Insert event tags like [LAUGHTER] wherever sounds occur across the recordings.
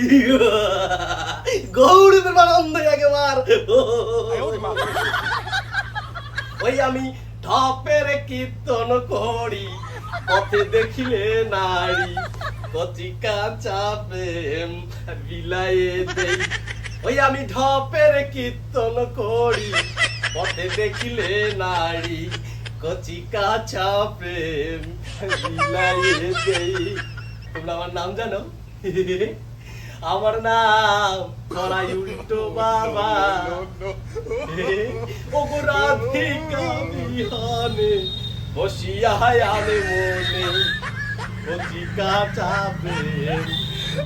[LAUGHS] গৌড় আনন্দ একেবার। [LAUGHS] ওই আমি ঢপের কীর্তন করি, পথে দেখিলে নারী কচি কাঁচা প্রেম বিলায়ে দেই। ওই আমি ঢপের কীর্তন করি, পথে দেখিলে নারী কচি কাঁচা প্রেম বিলায়ে দেই। তোমরা আমার নাম জানো? [LAUGHS] আমার নাম করাই উল্টো বাবা। ওগো রাধিকা বিহানে বসিয়া আনে মনে। কাঁচা প্রেম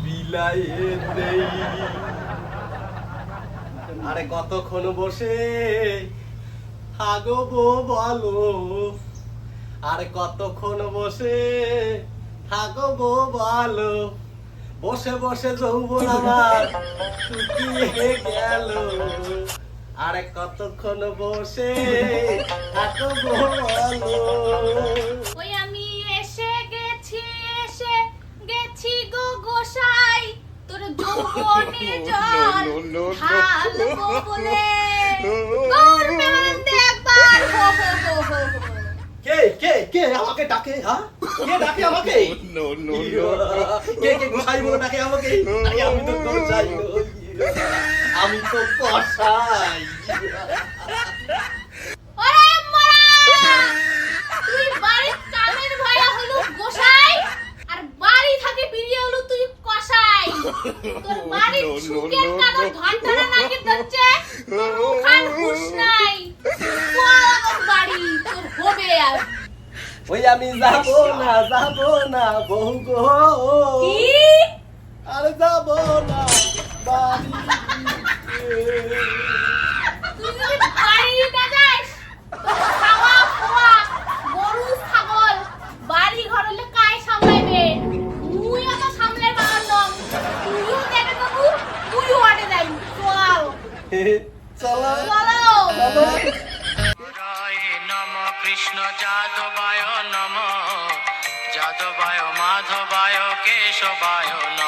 বিলাইয়ে দেই। আরে কতক্ষণ বসে? থাকব বলো। আরে কতক্ষণ বসে? থাকব বলো। বসে বসে যৌবন আমার শুকিয়ে গেল আরে কতক্ষণ বসে থাকব বলো ওই আমি এসে গেছি এসে গেছি গো গোসাই তোর যৌবনে জল ঢালবো বলে কে আমাকে ডাকে হ্যাঁ? কে ডাকে আমাকে? [LAUGHS] No, ইয়া, কে কে গোসাই বলে ডাকে আমাকে? আমি তো গোসাই গো। আমি তো কসাই ওরে মরা তুই বাড়ির কামের ভয়া হলো গোসাই আর বাড়ি থেকে বেরিয়ে হলো তুই কসাই। তোর বাড়ির No, no, সুখের no, কালো নাকি ধরছে তোর মুখান হুশ নাই। চল বাড়ি তোর হবে আর ওই আমি যাব না যাব না বহু গো। আরে যাব না বাড়ি চল। [LAUGHS] চলো। কৃষ্ণ যাদবায় নম। যাদবায় মাধবায় কেশবায় নম।